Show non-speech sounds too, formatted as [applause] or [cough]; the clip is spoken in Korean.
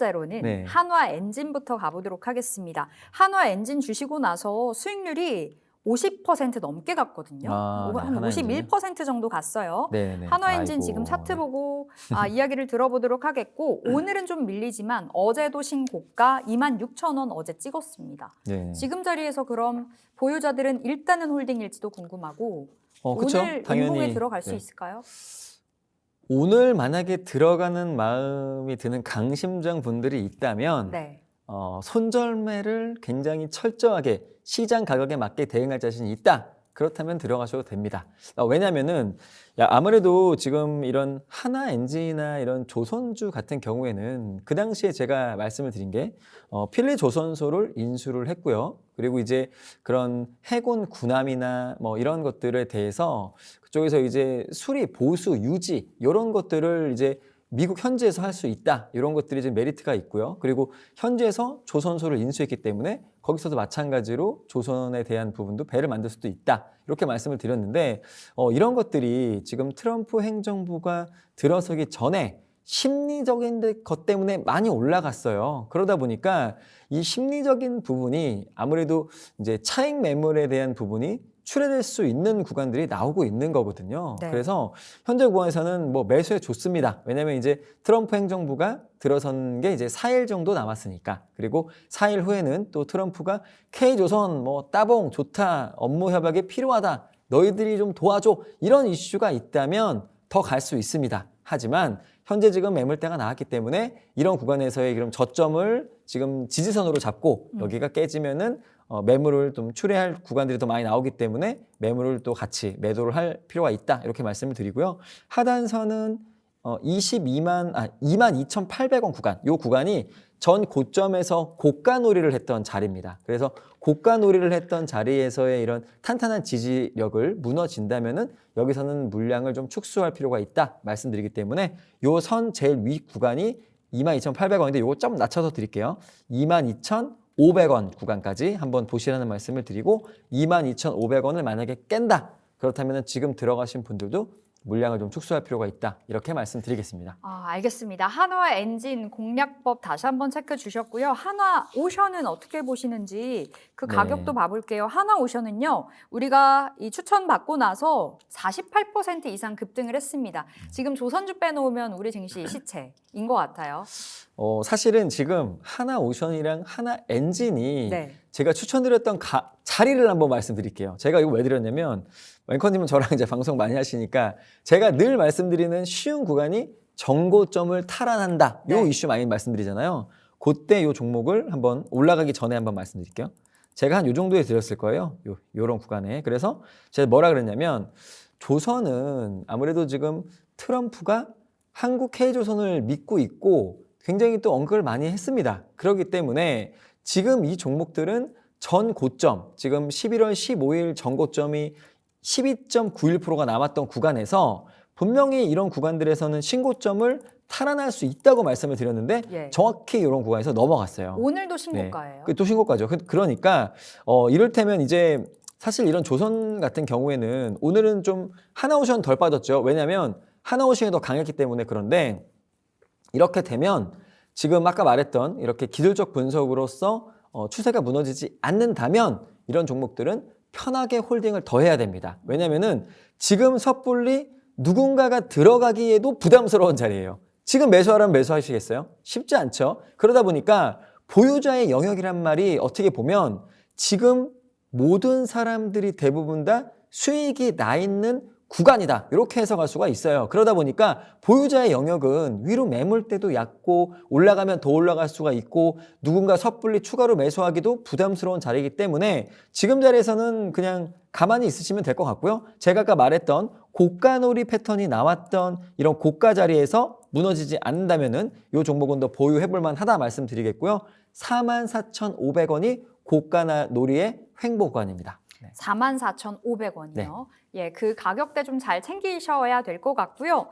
번째로는 네. 한화 엔진부터 가보도록 하겠습니다. 한화 엔진 주시고 나서 수익률이 50% 넘게 갔거든요. 아, 네, 한 한화 엔진. 51% 정도 갔어요. 네네. 한화 엔진 아이고, 지금 차트 네. 보고 [laughs] 아, 이야기를 들어보도록 하겠고 오늘은 좀 밀리지만 어제도 신고가 26,000원 어제 찍었습니다. 네. 지금 자리에서 그럼 보유자들은 일단은 홀딩일지도 궁금하고 어? 오늘 운봉에 들어갈 수 네. 있을까요? 오늘 만약에 들어가는 마음이 드는 강심장 분들이 있다면 네. 어, 손절매를 굉장히 철저하게 시장 가격에 맞게 대응할 자신이 있다. 그렇다면 들어가셔도 됩니다. 어, 왜냐면은 야, 아무래도 지금 이런 하나 엔진이나 이런 조선주 같은 경우에는 그 당시에 제가 말씀을 드린 게 어, 필리 조선소를 인수를 했고요. 그리고 이제 그런 해군 군함이나 뭐 이런 것들에 대해서 그쪽에서 이제 수리, 보수, 유지 이런 것들을 이제 미국 현지에서 할 수 있다. 이런 것들이 좀 메리트가 있고요. 그리고 현지에서 조선소를 인수했기 때문에 거기서도 마찬가지로 조선에 대한 부분도 배를 만들 수도 있다. 이렇게 말씀을 드렸는데 어, 이런 것들이 지금 트럼프 행정부가 들어서기 전에 심리적인 데- 것 때문에 많이 올라갔어요. 그러다 보니까 이 심리적인 부분이 아무래도 이제 차익 매물에 대한 부분이 출회될 수 있는 구간들이 나오고 있는 거거든요. 네. 그래서 현재 구간에서는 뭐 매수에 좋습니다. 왜냐하면 이제 트럼프 행정부가 들어선 게 이제 4일 정도 남았으니까. 그리고 4일 후에는 또 트럼프가 K조선 뭐 따봉 좋다 업무 협약이 필요하다 너희들이 좀 도와줘 이런 이슈가 있다면 더 갈 수 있습니다. 하지만 현재 지금 매물대가 나왔기 때문에 이런 구간에서의 그럼 저점을 지금 지지선으로 잡고 음. 여기가 깨지면은 어, 매물을 좀 출회할 구간들이 더 많이 나오기 때문에 매물을 또 같이 매도를 할 필요가 있다 이렇게 말씀을 드리고요. 하단선은 어, 22만 아 22,800원 구간 요 구간이 전 고점에서 고가 놀이를 했던 자리입니다. 그래서 고가 놀이를 했던 자리에서의 이런 탄탄한 지지력을 무너진다면은 여기서는 물량을 좀 축소할 필요가 있다 말씀드리기 때문에 요 선 제일 위 구간이 22,800원인데 요거 좀 낮춰서 드릴게요. 22,500원 구간까지 한번 보시라는 말씀을 드리고 22,500원을 만약에 깬다. 그렇다면 지금 들어가신 분들도 물량을 좀 축소할 필요가 있다. 이렇게 말씀드리겠습니다. 아, 알겠습니다. 한화 엔진 공략법 다시 한번 체크해 주셨고요. 한화 오션은 어떻게 보시는지 그 네. 가격도 봐볼게요. 한화 오션은요, 우리가 이 추천 받고 나서 48% 이상 급등을 했습니다. 지금 조선주 빼놓으면 우리 증시 시체인 것 같아요. 어, 사실은 지금 하나 오션이랑 하나 엔진이 네. 제가 추천드렸던 가- 자리를 한번 말씀드릴게요. 제가 이거 왜 드렸냐면 앵커님은 저랑 [laughs] 이제 방송 많이 하시니까 제가 늘 말씀드리는 쉬운 구간이 정고점을 탈환한다. 요 네. 이슈 많이 말씀드리잖아요. 그때 요 종목을 한번 올라가기 전에 한번 말씀드릴게요. 제가 한 요 정도에 드렸을 거예요. 요 요런 구간에. 그래서 제가 뭐라 그랬냐면 조선은 아무래도 지금 트럼프가 한국 K조선을 믿고 있고 굉장히 또 언급을 많이 했습니다. 그렇기 때문에 지금 이 종목들은 전 고점, 지금 11월 15일 전 고점이 12.91%가 남았던 구간에서 분명히 이런 구간들에서는 신고점을 탈환할 수 있다고 말씀을 드렸는데 예. 정확히 이런 구간에서 넘어갔어요. 오늘도 신고가예요. 그또 신고가죠. 그- 그러니까 어 이를테면 이제 사실 이런 조선 같은 경우에는 오늘은 좀 하나오션 덜 빠졌죠. 왜냐하면 하나오션이 더 강했기 때문에 그런데 이렇게 되면 지금 아까 말했던 이렇게 기술적 분석으로서 어, 추세가 무너지지 않는다면 이런 종목들은 편하게 홀딩을 더 해야 됩니다. 왜냐하면은 지금 섣불리 누군가가 들어가기에도 부담스러운 자리예요. 지금 매수하라면 매수하시겠어요? 쉽지 않죠. 그러다 보니까 보유자의 영역이란 말이 어떻게 보면 지금 모든 사람들이 대부분 다 수익이 나 있는 구간이다. 이렇게 해석할 수가 있어요. 그러다 보니까 보유자의 영역은 위로 매물대도 얕고 올라가면 더 올라갈 수가 있고 누군가 섣불리 추가로 매수하기도 부담스러운 자리이기 때문에 지금 자리에서는 그냥 가만히 있으시면 될 것 같고요. 제가 아까 말했던 고가놀이 패턴이 나왔던 이런 고가 자리에서 무너지지 않는다면은 이 종목은 더 보유해볼 만하다 말씀드리겠고요. 44,500원이 고가 놀이의 횡보관입니다. 네. 44,500원이요. 네. 예, 그 가격대 좀 잘 챙기셔야 될 것 같고요.